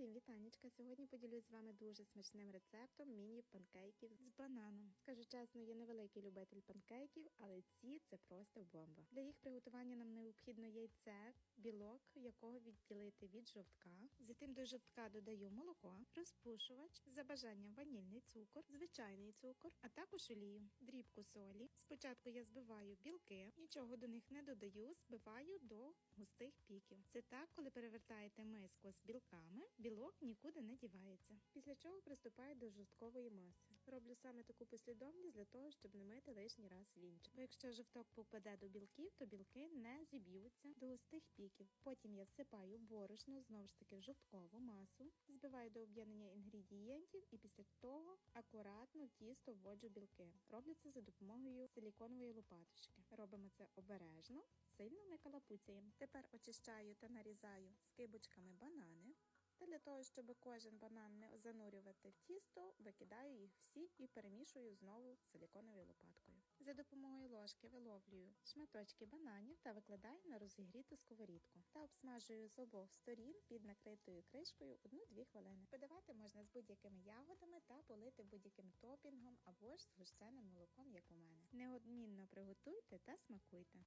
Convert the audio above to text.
Усім вітанечка! Сьогодні поділюсь з вами дуже смачним рецептом міні-панкейків з бананом. Чесно, я невеликий любитель панкейків, але ці це просто бомба. Для їх приготування нам необхідно яйце, білок, якого відділити від жовтка. Затим до жовтка додаю молоко, розпушувач, за бажанням ванільний цукор, звичайний цукор, а також олію, дрібку солі. Спочатку я збиваю білки, нічого до них не додаю, збиваю до густих піків. Це так, коли перевертаєте миску з білками, білок нікуди не дівається. Після чого приступаю до жовткової маси. Роблю саме таку послідовність для того, щоб не мити лишній раз вінчик. Бо якщо жовток попаде до білків, то білки не зіб'ються до густих піків. Потім я всипаю борошно, знову ж таки в жовткову масу, збиваю до об'єднання інгредієнтів і після того акуратно в тісто вводжу білки. Роблю це за допомогою силіконової лопаточки. Робимо це обережно, сильно не калапуцяємо. Тепер очищаю та нарізаю скибочками банани. Та для того, щоб кожен банан не занурювати в тісто, викидаю їх всі і перемішую знову силіконовою лопаткою. За допомогою ложки виловлюю шматочки бананів та викладаю на розігріту сковорідку та обсмажую з обох сторін під накритою кришкою 1-2 хвилини. Подавати можна з будь-якими ягодами та полити будь-яким топінгом або ж з гущеним молоком, як у мене. Неодмінно приготуйте та смакуйте.